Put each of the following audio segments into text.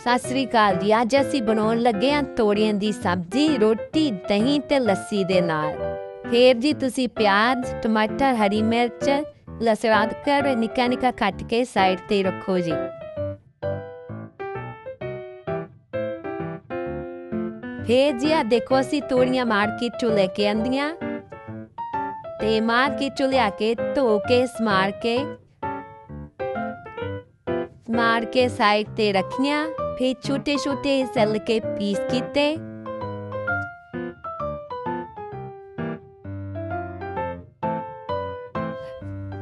ਸਤਿ ਸ੍ਰੀ ਅਕਾਲ ਜੀ। ਅੱਜ ਅਸੀਂ ਬਣਾਉਣ ਲੱਗੇ ਹਾਂ ਤੋੜੀਆਂ ਦੀ ਸਬਜ਼ੀ, ਰੋਟੀ, ਦਹੀਂ ਤੇ ਲੱਸੀ ਦੇ ਨਾਲ। ਫੇਰ ਜੀ ਤੁਸੀਂ ਪਿਆਜ਼, ਟਮਾਟਰ, ਹਰੀ ਮਿਰਚ, ਲਸਣ ਅਦਰਕ ਨਿੱਕਾ ਨਿੱਕਾ ਕੱਟ ਕੇ ਸਾਈਡ ਤੇ ਰੱਖੋ ਜੀ। ਫੇਰ ਜੀ ਆ ਦੇਖੋ ਅਸੀਂ ਤੋੜੀਆਂ ਮਾਰਕੀਟ ਚੋਂ ਲੈ ਕੇ ਆਂਦੀਆਂ ਤੇ ਮਾਰਕੀਟ ਚੋਂ ਲਿਆ ਕੇ ਧੋ ਕੇ, ਸਮਾਰ ਕੇ ਮਾਰ ਕੇ ਸਾਈਡ ਤੇ ਰੱਖੀਆਂ। ਫਿਰ ਛੋਟੇ ਛੋਟੇ ਸੈਲ ਕੇ ਪੀਸ ਕੀਤੇ।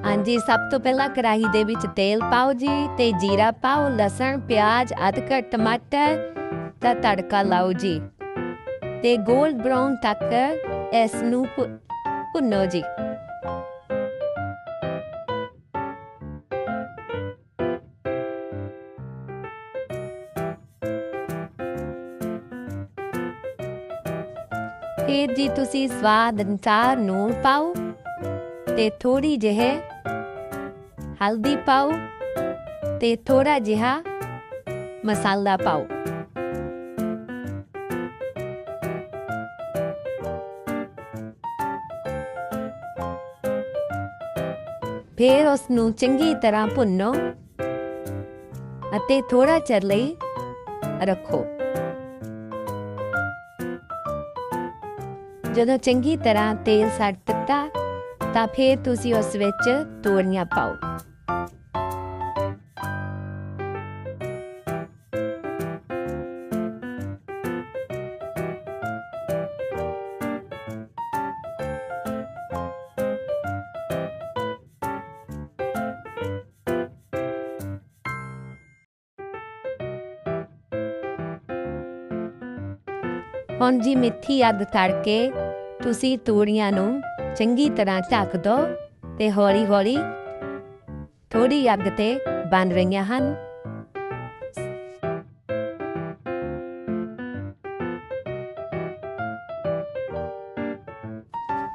ਹਾਂਜੀ, ਸਭ ਤੋਂ ਪਹਿਲਾਂ ਕੜਾਹੀ ਦੇ ਵਿੱਚ ਤੇਲ ਪਾਓ ਜੀ ਤੇ ਜੀਰਾ ਪਾਓ, ਲਸਣ, ਪਿਆਜ਼, ਅਦਰਕ, ਟਮਾਟਰ ਦਾ ਤੜਕਾ ਲਾਓ ਜੀ ਤੇ 골ਡ ਬ੍ਰਾਊਨ ਤੱਕ ਇਸ ਨੂੰ ਭੁੰਨੋ ਜੀ। ਫਿਰ ਜੀ ਤੁਸੀਂ ਸਵਾਦ ਅਨੁਸਾਰ ਨੂਣ ਪਾਓ ਤੇ ਥੋੜੀ ਜਿਹੀ ਹਲਦੀ ਪਾਓ ਤੇ ਥੋੜਾ ਜਿਹਾ ਮਸਾਲਾ ਪਾਓ। ਫਿਰ ਉਸ ਨੂੰ ਚੰਗੀ ਤਰ੍ਹਾਂ ਭੁੰਨੋ ਅਤੇ ਥੋੜਾ ਚਿਰ ਲਈ ਰੱਖੋ। ਜਦੋਂ ਚੰਗੀ ਤਰ੍ਹਾਂ ਤੇਲ ਸੜ ਦਿੱਤਾ, ਤਾਂ ਫਿਰ ਤੁਸੀਂ ਉਸ ਵਿੱਚ ਤੋਰੀਆਂ ਪਾਓ। ਹੁਣ ਜੀ ਮਿੱਠੀ ਅੱਗ ਤੜਕੇ ਤੁਸੀਂ ਤੋਰੀਆਂ ਨੂੰ ਚੰਗੀ ਤਰ੍ਹਾਂ ਢੱਕ ਦਿਓ ਤੇ ਹੌਲੀ ਹੌਲੀ ਥੋੜੀ ਅੱਗ ਤੇ ਬਣ ਰਹੀਆਂ ਹਨ।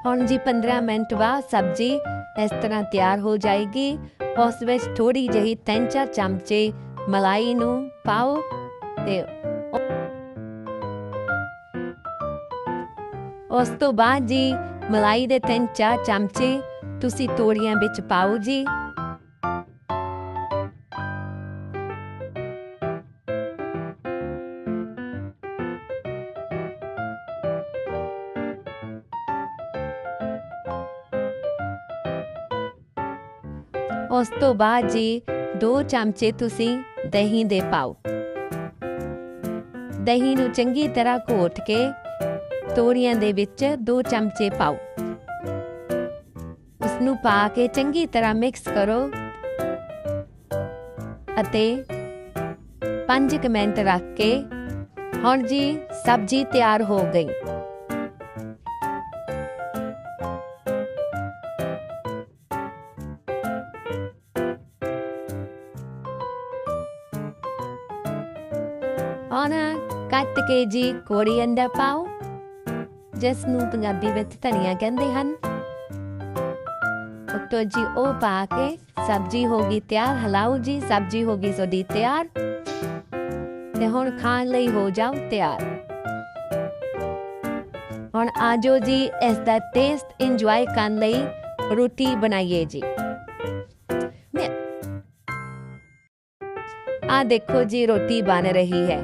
ਹੁਣ ਜੀ 15 ਮਿੰਟ ਬਾਅਦ ਸਬਜ਼ੀ ਇਸ ਤਰ੍ਹਾਂ ਤਿਆਰ ਹੋ ਜਾਏਗੀ। ਉਸ ਵਿੱਚ ਥੋੜੀ ਜਿਹੀ ਤਿੰਨ ਚਾਰ ਚਮਚੇ ਮਲਾਈ ਨੂੰ ਪਾਓ ਤੇ ਉਸ ਤੋਂ ਬਾਅਦ ਜੀ, ਮਲਾਈ ਦੇ ਤਿੰਨ ਚਾਰ ਚਮਚੇ ਤੁਸੀਂ ਤੋੜੀਆਂ ਵਿੱਚ ਪਾਓ ਜੀ। ਉਸ ਤੋਂ ਬਾਅਦ ਜੀ, ਦੋ ਚਮਚੇ ਤੁਸੀਂ ਦਹੀਂ ਦੇ ਪਾਓ। ਦਹੀਂ ਨੂੰ ਚੰਗੀ ਤਰ੍ਹਾਂ ਘੋਟ ਕੇ ਤੋਰੀਆਂ ਦੇ ਵਿੱਚ ਦੋ ਚਮਚੇ ਪਾਓ। ਉਸ ਨੂੰ ਪਾ ਕੇ ਚੰਗੀ ਤਰ੍ਹਾਂ ਮਿਕਸ ਕਰੋ ਅਤੇ 5 ਮਿੰਟ ਰੱਖ ਕੇ ਹੁਣ ਜੀ ਸਬਜ਼ੀ ਤਿਆਰ ਹੋ ਗਈ। ਹੁਣ ਕੱਟ ਕੇ ਜੀ ਕੋਰੀਐਂਡਰ ਪਾਓ। ਜਿਸ ਨੂੰ ਪੰਜਾਬੀ ਵਿੱਚ ਧਨੀਆ ਕਹਿੰਦੇ ਹਨ। ਉੱਤੋਂ ਜੀ ਉਹ ਪਾ ਕੇ ਸਬਜ਼ੀ ਹੋ ਗਈ ਤਿਆਰ, ਹਲਾਓ ਜੀ, ਸਬਜ਼ੀ ਹੋ ਗਈ ਤੁਹਾਡੀ ਤਿਆਰ ਤੇ ਹੁਣ ਖਾਣ ਲਈ ਹੋ ਜਾਓ ਤਿਆਰ। ਹੁਣ ਆਜੋ ਜੀ ਇਸ ਦਾ ਟੇਸਟ ਇੰਜੋਏ ਕਰਨ ਲਈ ਰੋਟੀ ਬਣਾਈਏ ਜੀ। ਆ ਦੇਖੋ ਜੀ ਰੋਟੀ ਬਣ ਰਹੀ ਹੈ।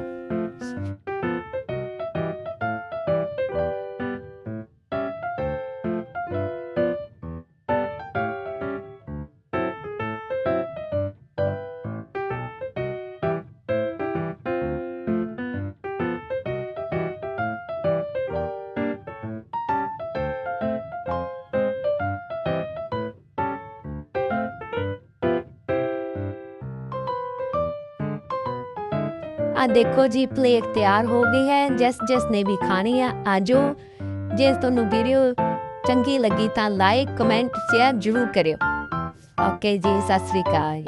ਆ ਦੇਖੋ ਜੀ, ਪਲੇਟ ਤਿਆਰ ਹੋ ਗਈ ਹੈ। ਜਿਸ ਜਿਸ ਨੇ ਵੀ ਖਾਣੀ ਆ ਆਜੋ ਜੇ ਤੁਹਾਨੂੰ ਵੀਡੀਓ ਚੰਗੀ ਲੱਗੀ ਤਾਂ ਲਾਈਕ, ਕਮੈਂਟ, ਸ਼ੇਅਰ ਜ਼ਰੂਰ ਕਰਿਓ। ਓਕੇ ਜੀ, ਸਤਿ ਸ੍ਰੀ ਅਕਾਲ